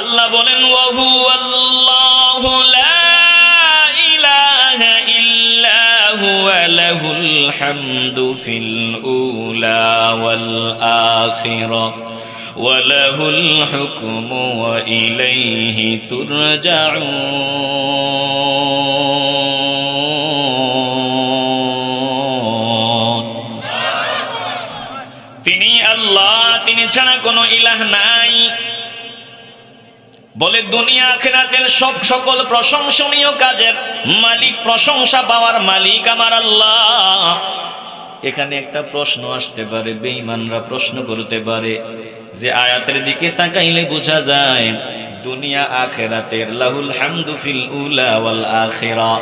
আল্লাহ বলেন ওয়াহু আল্লাহু লা ইলাহা ইল্লা হুয়া লাহুল হামদু ফিল উলা ওয়াল আখিরাহ وله الحكم وإليه ترجعون তিনি আল্লাহ তিনি ছাড়া কোনো ইলাহ নাই বলে, দুনিয়া আখেরাতের সব সকল প্রশংসনীয় কাজের মালিক, প্রশংসা পাওয়ার মালিক আমার আল্লাহ। এখানে একটা প্রশ্ন আসতে পারে, বেঈমানরা প্রশ্ন করতে পারে যে, আয়াতের দিকে তাকাইলে বোঝা যায়, দুনিয়া আখেরাতের লাহুল হামদু ফিল উলা ওয়াল আখিরা।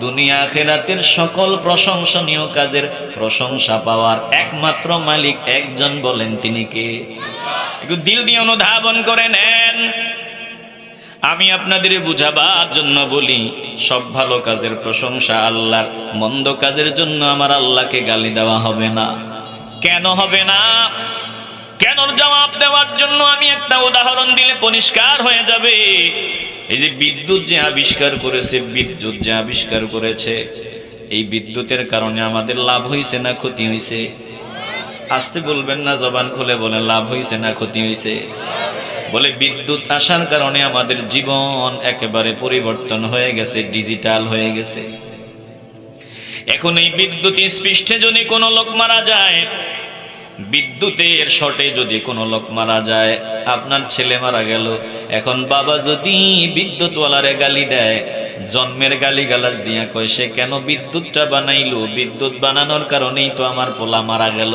দুনিয়া আখেরাতের সকল প্রশংসনীয় কাজের প্রশংসা পাওয়ার একমাত্র মালিক একজন বলেন তিনি কে? একটু দিল দিয়ে অনুধাবন করে নেন। আমি আপনাদের বুঝাবার জন্য বলি, সব ভালো কাজের প্রশংসা আল্লাহর, মন্দ কাজের জন্য আমার আল্লাহকে গালি দেওয়া হবে না। কেন হবে না? কেন জবাব দেওয়ার জন্য আমি একটা উদাহরণ দিলে পরিষ্কার হয়ে যাবে। এই যে বিদ্যুৎ যে আবিষ্কার করেছে, বিদ্যুৎ যে আবিষ্কার করেছে, এই বিদ্যুতের কারণে আমাদের লাভ হয়েছে না ক্ষতি হয়েছে আসতে বলবেন না, জবান খুলে বলে লাভ হয়েছে না ক্ষতি হয়েছে বলে, বিদ্যুৎ আসার কারণে আমাদের জীবন একেবারে পরিবর্তন হয়ে গেছে, ডিজিটাল হয়ে গেছে। এখন এই বিদ্যুৎ স্পৃষ্টে যদি কোনো লোক মারা যায়, বিদ্যুতের শটে যদি কোনো লোক মারা যায়, আপনার ছেলে মারা গেল, এখন বাবা যদি বিদ্যুৎওয়ালারে গালি দেয়, জন্মের গালি গালাজ দিয়া কয়, সে কেন বিদ্যুৎটা বানাইলো? বিদ্যুৎ বানানোর কারণেই তো আমার পোলা মারা গেল।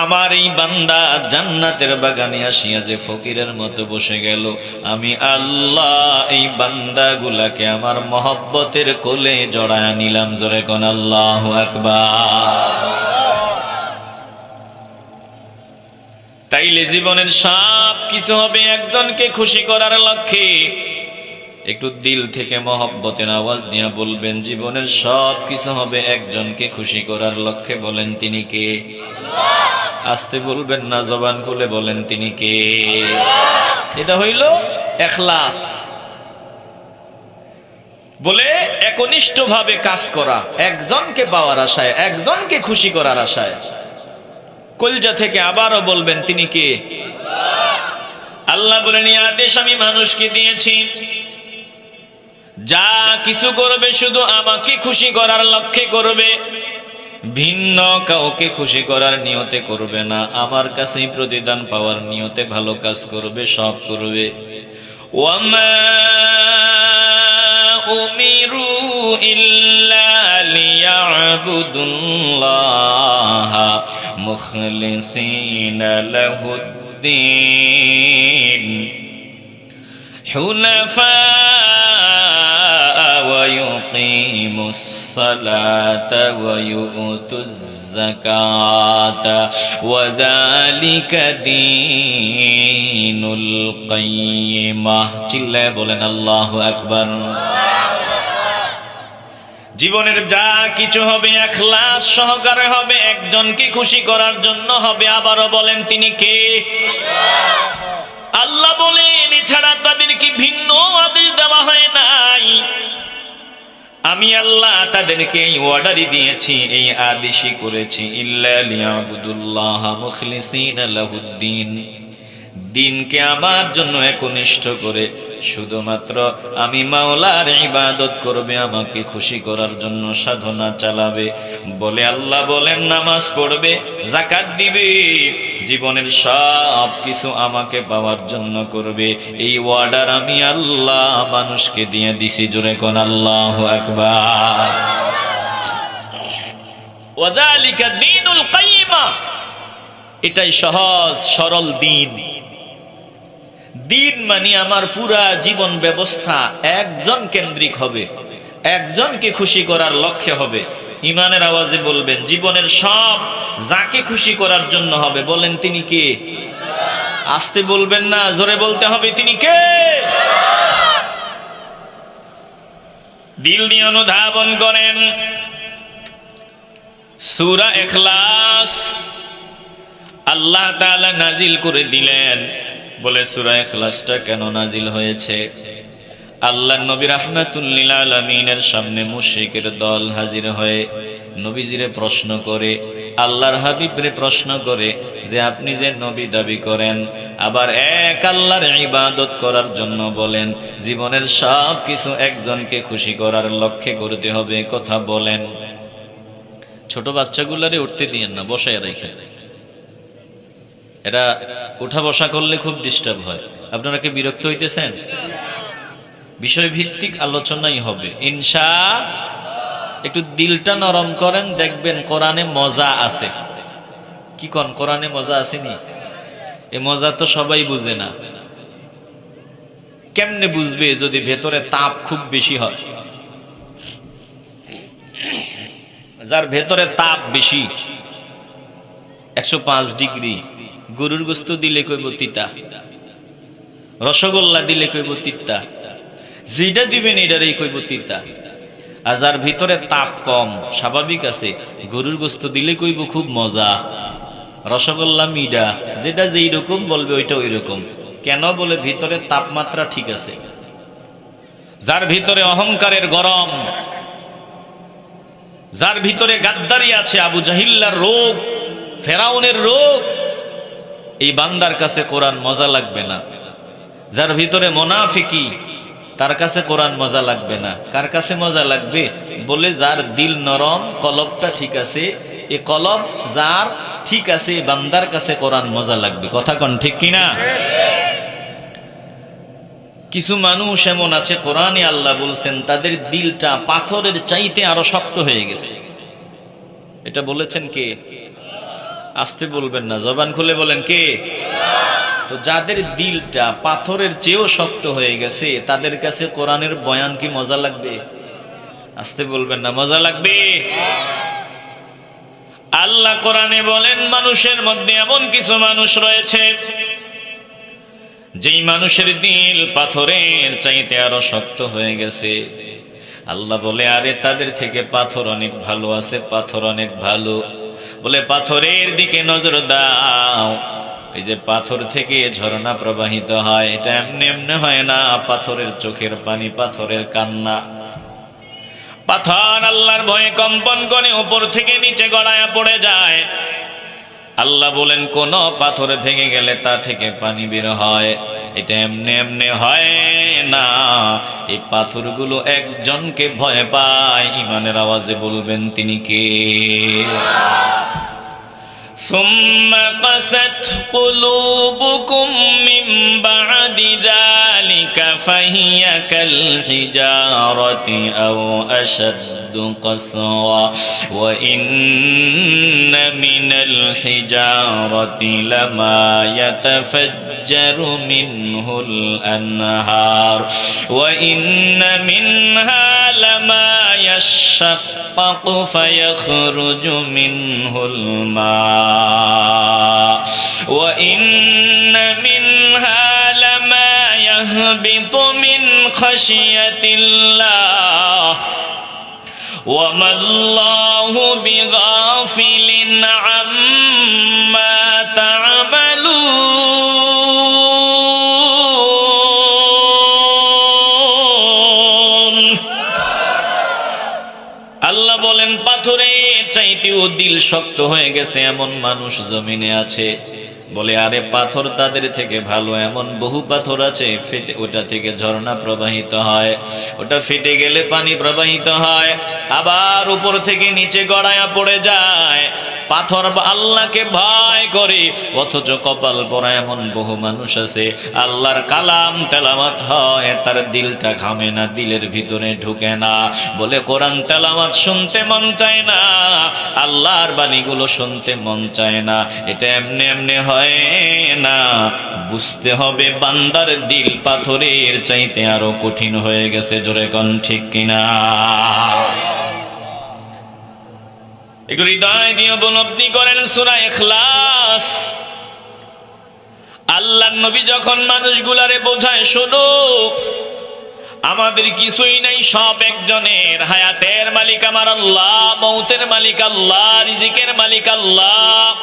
আমার এই বান্দা জান্নাতের বাগানে আসিয়া যে ফকিরের মতো বসে গেল, আমি আল্লাহ এই বান্দাগুলাকে আমার মহব্বতের কোলে জড়ায় নিলাম, জোরে কোন আল্লাহ তাইলে জীবনের সব কিছু হবে একজনকে খুশি করার লক্ষ্যে। একটু দিল থেকে মহব্বতের আওয়াজ দিয়ে বলবেন, জীবনের সব কিছু হবে একজনকে খুশি করার লক্ষ্যে বলেন তিনি কে? আসতে বলবেন না, জবান খুলে বলেন তিনি কে? এটা হইল এখলাস। বলে একনিষ্ঠ ভাবে কাজ করা, একজনকে পাওয়ার আশায়, একজনকে খুশি করার আশায়। কলজা থেকে আবারও বলবেন তিনি কে? আল্লাহ বলেন আদেশ আমি মানুষকে দিয়েছি। যা কিছু করবে শুধু আমাকে খুশি করার লক্ষ্যে করবে। ভিন্ন কাউকে খুশি করার নিয়তে করবে না। আমার কাছেই প্রতিদান পাওয়ার নিয়তে ভালো কাজ করবে, সব করবে। ওয়ামা ওয়া الصلاة ويؤتوا الزكاة وذلك دين القيمة চিল্লায় বলেন আল্লাহু আকবার জীবনের যা কিছু হবে এখলাস সহকারে হবে একজনকে খুশি করার জন্য হবে আবারও বলেন তিনি কে আল্লাহ বলেন এছাড়া তাদেরকে ভিন্ন আদেশ দেওয়া হয় নাই আমি আল্লাহ তাদেরকে এই অর্ডারই দিয়েছি এই আদেশই করেছি ইল্লা লিয়াবুদুল্লাহ মুখলিসিনা লাহুদ্দিন। দিনকে আমার জন্য একনিষ্ঠ করে, শুধুমাত্র আমি মাওলার ইবাদত করবে, আমাকে খুশি করার জন্য সাধনা চালাবে। বলে আল্লাহ বলেন, নামাজ পড়বে জাকাত দিবে, জীবনের সব কিছু আমাকে পাওয়ার জন্য করবে। এই অর্ডার আমি আল্লাহ মানুষকে দিয়ে দিছি, জোরে কোন আল্লাহ আকবার। ওয়াজালিকা দীনুল কাইয়িমা। এটাই সহজ, সরল দিন। দিন মানে আমার পুরা জীবন ব্যবস্থা একজন কেন্দ্রিক হবে, একজনকে খুশি করার লক্ষ্যে হবে। ইমানের আওয়াজে বলবেন, জীবনের সব যাকে খুশি করার জন্য হবে। বলেন তিনি কে? আসতে বলবেন না, জোরে বলতে হবে, তিনি কে? দিল নিয়ে অনুধাবন করেন। সুরা এখলাস আল্লাহ তাআলা নাজিল করে দিলেন। বলে সুরা এখলাসটা কেন নাজিল হয়েছে? আল্লাহ নবী রাহমাতুল্লিল আলমিনের সামনে মুশরিকের দল হাজির হয়ে নবীজিরে প্রশ্ন করে, আল্লাহর হাবিবরে প্রশ্ন করে যে আপনি যে নবী দাবি করেন, আবার এক আল্লাহর ইবাদত করার জন্য বলেন, জীবনের সব কিছু একজনকে খুশি করার লক্ষ্যে করতে হবে, কথা বলেন। ছোট বাচ্চাগুলারে উঠতে দিয়েন না, বসায় রেখে। এরা উঠা বসা করলে খুব ডিস্টার্ব হয়। আপনারা কি বিরক্ত হইতেছেন? বিষয় ভিত্তিক আলোচনাই হবে। ইনশা একটু দিলটা নরম করেন, দেখবেন কোরআনে মজা আছে। কি কন, কোরআনে মজা আসেনি? এ মজা তো সবাই বুঝে না। কেমনে বুঝবে যদি ভেতরে তাপ খুব বেশি হয়? যার ভেতরে তাপ বেশি, একশো পাঁচ ডিগ্রি গরুর গোস্ত দিলে কইব তিতা, রসগোল্লা দিলে কইব তিতা যেটা দিবেন এটারই কইব তিতা। আর যার ভিতরে তাপ কম, স্বাভাবিক আছে, গরুর গোস্ত দিলে কইব খুব মজা। রসগোল্লা মিডা, যেটা যেই রকম বলবে ওইটা ওই রকম। কেন বলে ভিতরে তাপমাত্রা ঠিক আছে? যার ভিতরে অহংকারের গরম, যার ভিতরে গাদ্দারি আছে আবু জাহিল্লার রোগ, ফেরাউনের রোগ এই বান্দার কাছে কোরআন মজা লাগবে না। যার ভিতরে মোনাফিকি, তার কাছে কোরআন মজা লাগবে না। কার কাছে মজা লাগবে? বলে যার দিল নরম, কলবটা ঠিক আছে, এ কলব যার ঠিক আছে বান্দার কাছে কোরআন মজা লাগবে। কথা কন ঠিক কিনা? কিছু মানুষ এমন আছে, কোরআনে আল্লাহ বলছেন, তাদের দিলটা পাথরের চাইতে আরও শক্ত হয়ে গেছে। এটা বলেছেন কে? আসতে বলবেন না, জবান খুলে বলেন কে? তো যাদের দিলটা পাথরের চেয়েও শক্ত হয়ে গেছে, তাদের কাছে কোরআনের বয়ান কি মজা লাগবে? আসতে বলবেন না, মজা লাগবে? আল্লাহ কোরআনে বলেন, মানুষের মধ্যে এমন কিছু মানুষ রয়েছে, যেই মানুষের দিল পাথরের চাইতে আরও শক্ত হয়ে গেছে। আল্লাহ বলে, আরে তাদের থেকে পাথর অনেক ভালো আছে, পাথর অনেক ভালো। বলে, পাথরের দিকে নজর দাও। এই যে পাথর থেকে ঝর্ণা প্রবাহিত হয়, এটা এমনি এমনি হয় না, পাথরের চোখের পানি, পাথরের কান্না। পাথর আল্লাহর ভয়ে কম্পন করে উপর থেকে নিচে গড়ায় পড়ে যায়। আল্লাহ বলেন কোন পাথর ভেঙে গেলে তা থেকে পানি বের হয় এটা এমনি এমনি হয় না এই পাথরগুলো একজনকে ভয় পায় ইমানের আওয়াজে বলবেন তিনি কে ثم قست قلوبكم من بعد ذلك فهي كالحجارة أو أشد قسوة. وإن من الحجارة لما يتفجر منه الأنهار. وإن منها لما يشقق فيخرج منه الماء. وإن منها لما يهبط من خشية الله وما الله بغافل عما تعملون আল্লাহ বলেন পাথরের চাইতেও দিল শক্ত হয়ে গেছে এমন মানুষ জমিনে আছে বলে, আরে পাথর তাদের থেকে ভালো, এমন বহু পাথর আছে, ফেটে, ওটা থেকে ঝর্ণা প্রবাহিত হয়। ওটা ফেটে গেলে পানি প্রবাহিত হয়, আবার উপর থেকে নিচে গড়ায়া পড়ে যায়। পাথর আল্লাহকে ভয় করে, অথচ কপাল পরা এমন বহু মানুষ আছে। আল্লাহর কালাম তেলামাত হয়, তার দিলটা ঘামে না, দিলের ভিতরে ঢুকে না। বলে কোরআন তেলামাত শুনতে মন চায় না, আল্লাহর বাণীগুলো শুনতে মন চায় না। এটা এমনি এমনি হয় না, বুঝতে হবে বান্দার দিল পাথরের চাইতে আরও কঠিন হয়ে গেছে, জোরে কন ঠিক কিনা? একটু হৃদয় দিয়ে উপলব্ধি করেন সুরা এখলাস আল্লাহ নবী যখন মানুষগুলারে বোঝায়, শোনো, আমাদের কিছুই নাই, সব একজনের হায়াতের মালিক আমার আল্লাহ, মৌতের মালিক আল্লাহ, রিজিকের মালিক আল্লাহ।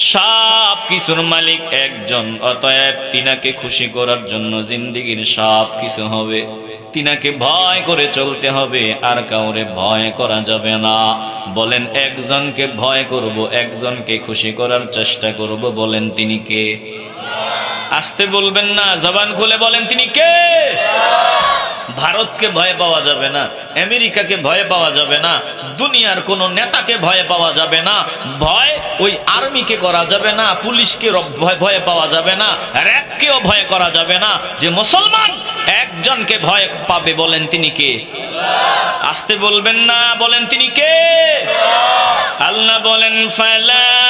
সব কিছুর মালিক একজন, অতএব তিনাকে খুশি করার জন্য জিন্দিগির সব কিছু হবে। তিনাকে ভয় করে চলতে হবে, আর কাউরে ভয় করা যাবে না। বলেন, একজনকে ভয় করব, একজনকে খুশি করার চেষ্টা করব, বলেন তিনি কে? আসতে বলবেন না, জবান খুলে বলেন তিনি কে? ভারতকে ভয় পাওয়া যাবে না, আমেরিকাকে ভয় পাওয়া যাবে না, দুনিয়ার কোনো নেতাকে ভয় পাওয়া যাবে না, ভয় ওই আর্মিকে করা যাবে না, পুলিশকে ভয় পাওয়া যাবে না, র্যাবকেও ভয় করা যাবে না, যে মুসলমান একজনকে ভয় পাবে বলেন তিনি কে? আসতে বলবেন না, বলেন তিনি কে? আল্লাহ বলেন, ফালা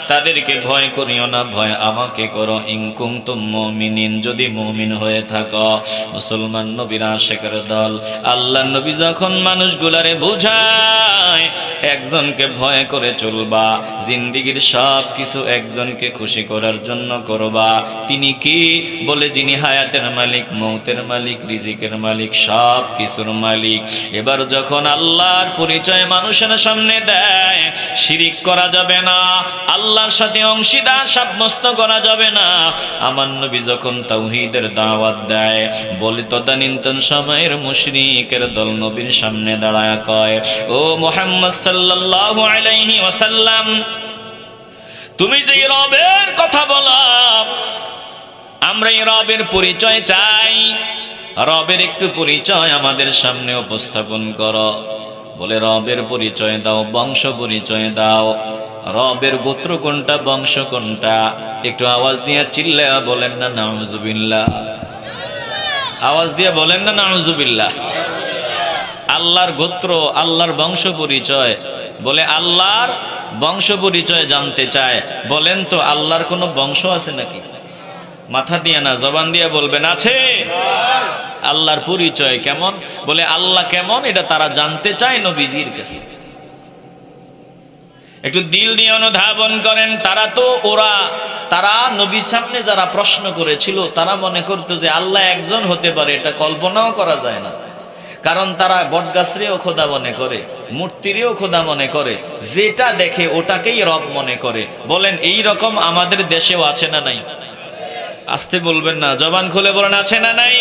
তাদেরকে ভয় করিও না, ভয় আমাকে করো। ইনকুম তুম মমিনিন, যদি মমিন হয়ে থাকো, মুসলমান নবীর আশেকের দল। আল্লাহ নবী যখন মানুষগুলারে বুঝায়, একজনকে ভয় করে চলবা, জিন্দিগির সব কিছু একজনকে খুশি করার জন্য করবা। তিনি কি? বলে যিনি হায়াতের মালিক, মৌতের মালিক, রিজিকের মালিক সব কিছুর মালিক। এবার যখন আল্লাহর পরিচয় মানুষের সামনে দেয়, শিরিক করা যাবে না। আল্লাহর সাথে অংশীদার সাব্যস্ত করা যাবে না। আমার নবী যখন তাওহীদের দাওয়াত দেয়, বলে তদানীন্তন সময়ের মুশরিকের দল নবীর সামনে দাঁড়ায়, কয়, ও মোহাম্মদ সাল্লাল্লাহু আলাইহি ওয়াসাল্লাম, তুমি যে রবের কথা বলা, আমরা এই রবের পরিচয় চাই। রবের একটু পরিচয় আমাদের সামনে উপস্থাপন করো। বলে, রবের পরিচয় দাও, বংশ পরিচয় দাও। রবের গোত্র কোনটা, বংশ কোনটা? একটু আওয়াজ দিয়ে চিল্লা বলেন না, নাউজুবিল্লাহ। আওয়াজ দিয়ে বলেন না, নাউজুবিল্লাহ। আল্লাহর গোত্র, আল্লাহর বংশ পরিচয়। বলে আল্লাহর বংশ পরিচয় জানতে চায়। বলেন তো, আল্লাহর কোনো বংশ আছে নাকি? মাথা দিয়ে না, জবান দিয়ে বলবেন, আছে। আল্লাহর পরিচয় কেমন? বলে আল্লাহ কেমন? এটা তারা জানতে চায় নবীজির কাছে। একটু দিল দিয়ে অনুধাবন করেন, তারা তো ওরা, তারা নবীর সামনে যারা প্রশ্ন করেছিল, তারা মনে করতো যে আল্লাহ একজন হতে পারে, এটা কল্পনাও করা যায় না। কারণ তারা বটগাছরেও খোদা মনে করে, মূর্তিরেও খোদা মনে করে, যেটা দেখে ওটাকেই রব মনে করে। বলেন, এই রকম আমাদের দেশেও আছে না নাই? আসতে বলবেন না, জবান খুলে বলেন, আছে না নাই?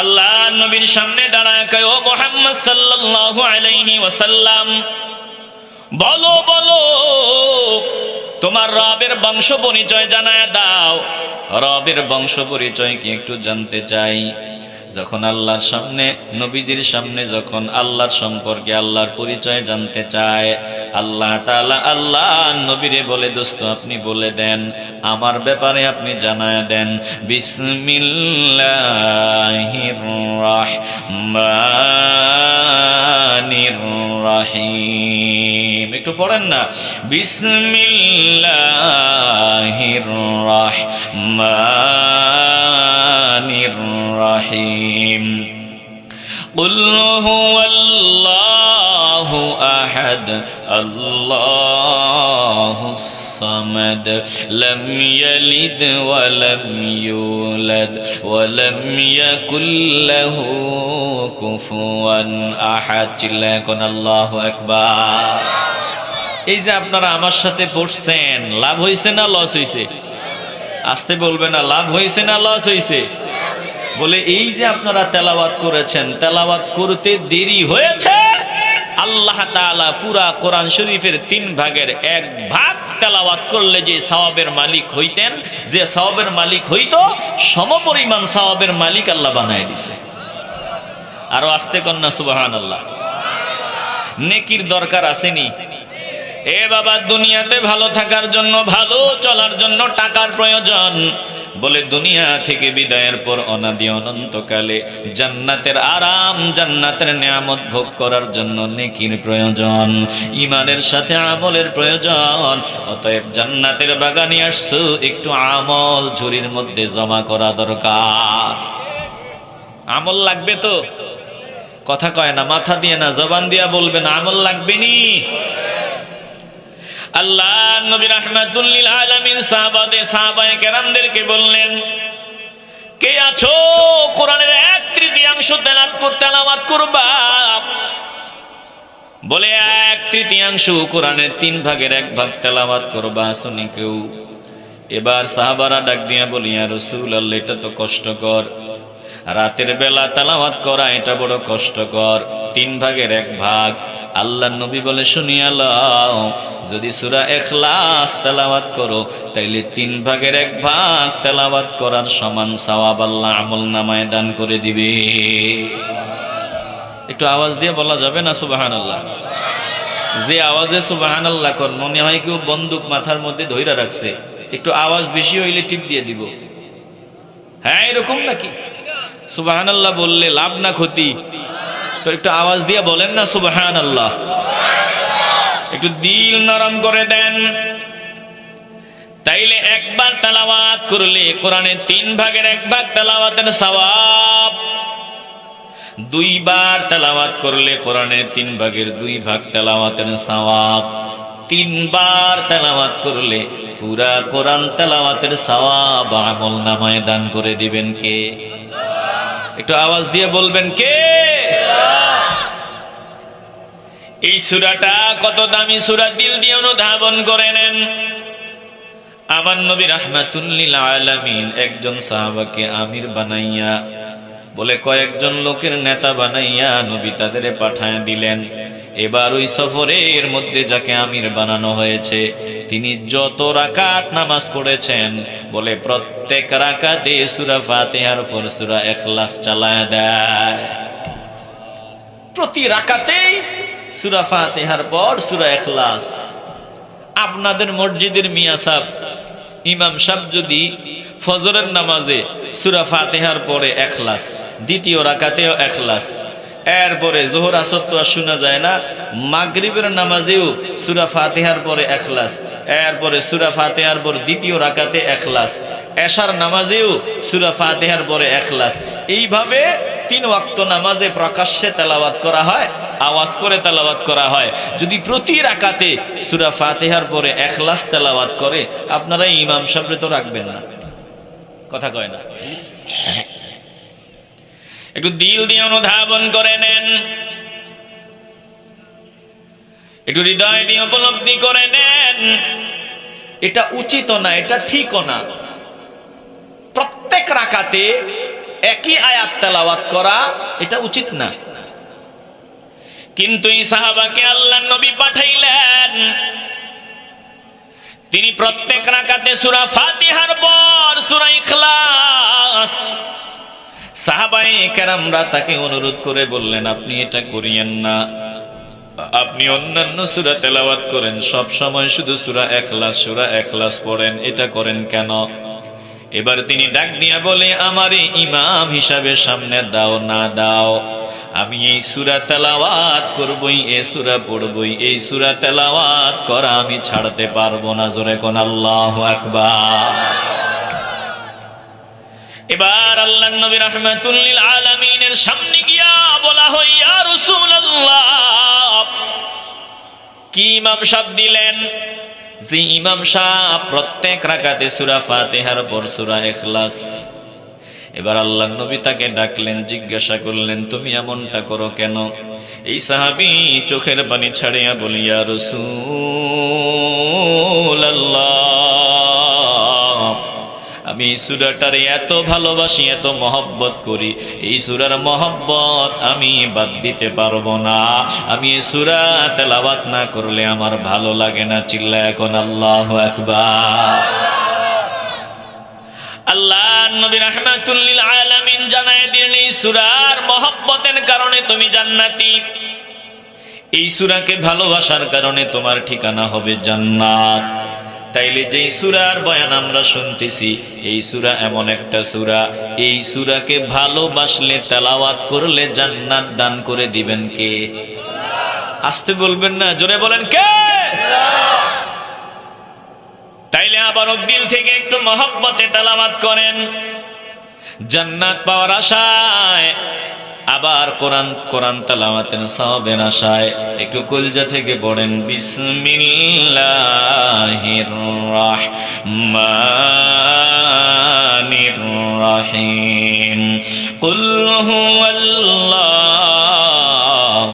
আল্লাহ নবীর সামনে দাঁড়ায় ও মোহাম্মদ সাল্লাল্লাহু আলাইহি ওয়াসাল্লাম বলো বলো, তোমার রবের বংশ পরিচয় জানায় দাও। রবের বংশ পরিচয় কি একটু জানতে চাই। যখন আল্লাহর সামনে, নবীজির সামনে যখন আল্লাহর সম্পর্কে আল্লাহর পরিচয় জানতে চায়, আল্লাহ তালা আল্লাহ নবীরে বলে, দোস্ত, আপনি বলে দেন, আমার ব্যাপারে আপনি জানায় দেন। বিসমিল্লাহির একটু পড়েন না। বিসমিল্লাহির রাহমানির রাহিম قل هو الله أحد الله الصمد لم يلد ولم يولد ولم يكن له كفوا أحد চিল্লায় الله أكبر এই যে আপনারা আমার সাথে পড়ছেন লাভ হয়েছে না লস হয়েছে আসতে বলবে না লাভ হয়েছে না লস হয়েছে বলে, এই যে আপনারা তেলাওয়াত করেছেন, তেলাওয়াত করতে দেরি হয়েছে, আল্লাহ তাআলা পুরা কোরআন শরীফের তিন ভাগের এক ভাগ তেলাওয়াত করলে যে সওয়াবের মালিক হইতেন, যে সওয়াবের মালিক হইতো, সমপরিমাণ সওয়াবের মালিক আল্লাহ বানায় দিছে। আরও আসতে কন্যা সুবাহান আল্লাহ নেকির দরকার আসেনি। এ বাবা, দুনিয়াতে ভালো থাকার জন্য, ভালো চলার জন্য টাকার প্রয়োজন। বলে, দুনিয়া থেকে বিদায়ের পর অনাদি অনন্তকালে জান্নাতের আরাম, জান্নাতের নিয়ামত ভোগ করার জন্য নেকির প্রয়োজন ইমানের সাথে আমলের প্রয়োজন। অতএব জান্নাতের বাগানে আসছো, একটু আমল ঝুরির মধ্যে জমা করা দরকার। আমল লাগবে তো? কথা কয় না, মাথা দিয়ে না, জবান দিয়া বলবেন, আমল লাগবে নি? আল্লাহ নবী রাহমাতুল্লিল আলামিন সাহাবাদের, সাহাবায়ে কেরামদেরকে বললেন, কে আছো? কোরআনের এক তৃতীয়াংশ তেলাত করতে তেলাওয়াত করবা? বলে, এক তৃতীয়াংশ কোরআনের তিন ভাগের এক ভাগ তেলাওয়াত করবা, শুনি কেউ। এবার সাহাবারা ডাক দিয়া বলিয়া, রসুল আল্লাহ, এটা তো কষ্টকর। রাতের বেলা তালাওয়াত করা, এটা বড় কষ্টকর। তিন ভাগের এক ভাগ। আল্লাহ নবী বলে শুনিয়া লও যদি সুরা এখলাস তেলাওয়াত করো, তাইলে তিন ভাগের এক ভাগ তেলাওয়াত করার সমান সওয়াব আল্লাহ আমল নামায় দান করে দিবে। একটু আওয়াজ দিয়ে বলা যাবে না সুবাহান আল্লাহ যে আওয়াজে সুবাহান আল্লাহ কর, মনে হয় কেউ বন্দুক মাথার মধ্যে ধইরা রাখছে। একটু আওয়াজ বেশি হইলে টিপ দিয়ে দিব। হ্যাঁ এরকম নাকি? সুবাহান আল্লাহ বললে লাভ না ক্ষতি? তো একটু আওয়াজ দিয়ে বলেন না সুবাহান আল্লাহ একটু দিল নরম করে দেন। তাইলে একবার তালাওয়াত করলে কোরআনের তিন ভাগের এক ভাগ তালাওয়াতের সওয়াব। দুইবার তেলাওয়াত করলে কোরআনের তিন ভাগের দুই ভাগ তেলাওয়াতের সওয়াব। তিনবার তেলাওয়াত করলে পুরা কোরআন তেলাওয়াতের সওয়াব আমল নামায় দান করে দিবেন কে? একটু আওয়াজ দিয়ে বলবেন কে? এই সুরাটা কত দামি সুরা, দিল দিয়ে অনুধাবন করে নেন। আমার নবী রাহমাতুল্লিল আলামিন একজন সাহাবাকে আমির বানাইয়া, বলে কয়েকজন লোকের নেতা বানাইয়া নবী তাদের পাঠায় দিলেন। এবার ওই সফরের মধ্যে যাকে আমির বানানো হয়েছে, তিনি যত রাকাত নামাজ পড়েছেন, বলে প্রত্যেক রাকাতে সুরা ফাতিহার পর সুরা এখলাস চালায় দেয়। প্রতি রাকাতেই সুরা ফাতিহার পর সুরা এখলাস আপনাদের মসজিদের মিয়া সাহ ইমাম সাহ যদি ফজরের নামাজে সুরা ফাতেহার পরে এখলাস দ্বিতীয় রাকাতেও এখলাস এরপরে জোহর আসর তো আর শোনা যায় না, মাগরিবের নামাজেও সুরা ফাতেহার পরে এখলাস, এরপরে সুরা ফাতেহার পর দ্বিতীয় রাকাতে এখলাস, এশার নামাজেও সুরা ফাতেহার পরে এখলাস। এইভাবে তিন ওয়াক্ত নামাজে প্রকাশ্যে তেলাওয়াত করা হয়, আওয়াজ করে তেলাওয়াত করা হয়। যদি প্রতি রাকাতে সুরা ফাতেহার পরে এখলাস তেলাওয়াত করে, আপনারা ইমাম সাহেব তো রাখবেন না। কথা কয় না। একটু দিল দিয়ে অনুধাবন করে নেন। একটু হৃদয় দিয়ে উপলব্ধি করে নেন। এটা উচিত না, এটা ঠিকও না। প্রত্যেক রাকাতে একই আয়াত তেলাওয়াত করা এটা উচিত না। কিন্তু এই সাহাবাকে আল্লাহ নবী পাঠাইলেন। তিনি প্রত্যেক রাকাতে সুরা ফাতিহার পর সুরা ইখলাস সাহাবাই কেরামরা তাকে অনুরোধ করে বললেন, আপনি এটা করিয়েন না। আপনি অন্যান্য সুরা তেলাওয়াত করেন, সব সময় শুধু সুরা এখলাস সুরা এখলাস পড়েন, এটা করেন কেন? এবার তিনি ডাক দিয়া বলে, আমারে ইমাম হিসাবে সামনে দাও না দাও। আমি এই সুরা তেলাওয়াত করবই এই সুরা পড়বই, এই সুরা তেলাওয়াত করা আমি ছাড়তে পারব না। জোরে কোন আল্লাহ আকবার। এবার আল্লাহ নবী রহমাতুল্লিল আলামিনের সামনে গিয়া বলা হয়, ইয়া রাসূলুল্লাহ, কি ইমাম সাহেব দিলেন? যে ইমাম সাহ প্রত্যেক রাকাতে সুরা ফাতিহার পর সুরা ইখলাস। এবার আল্লাহ নবী তাকে ডাকলেন, জিজ্ঞাসা করলেন, তুমি এমনটা করো কেন? এই সাহাবি চোখের পানি ছাড়িয়া বলিয়া রসুল আমি সুরাটারে এত ভালোবাসি, এত মহব্বত করি, এই সুরার মহব্বত আমি বাদ দিতে পারব না। আমি এই সুরা তেলাবাত না করলে আমার ভালো লাগে না চিল্লা এখন আল্লাহ একবার আল্লাহ সূরার মহব্বতের কারণে তুমি ভালোবাসার কারণে তোমার ঠিকানা হবে জান্নাত। তাইলে যেই সুরার বয়ান আমরা শুনতেছি, এই সুরা এমন একটা সুরা। এই সুরাকে ভালোবাসলে, তেলাওয়াত করলে জান্নাত দান করে দিবেন কে? আসতে বলবেন না, জোরে বলেন কে? তাইলে আবার দিল থেকে একটু মহব্বতে তেলাওয়াত করেন। জান্নাত পাওয়ার আশায় আবার কোরআন কোরআন তালাওয়াতের সবের আশায় একটু কলজা থেকে পড়েন। বিসমিল্লাহির রাহমানির রাহিম। কুল হুয়াল্লাহু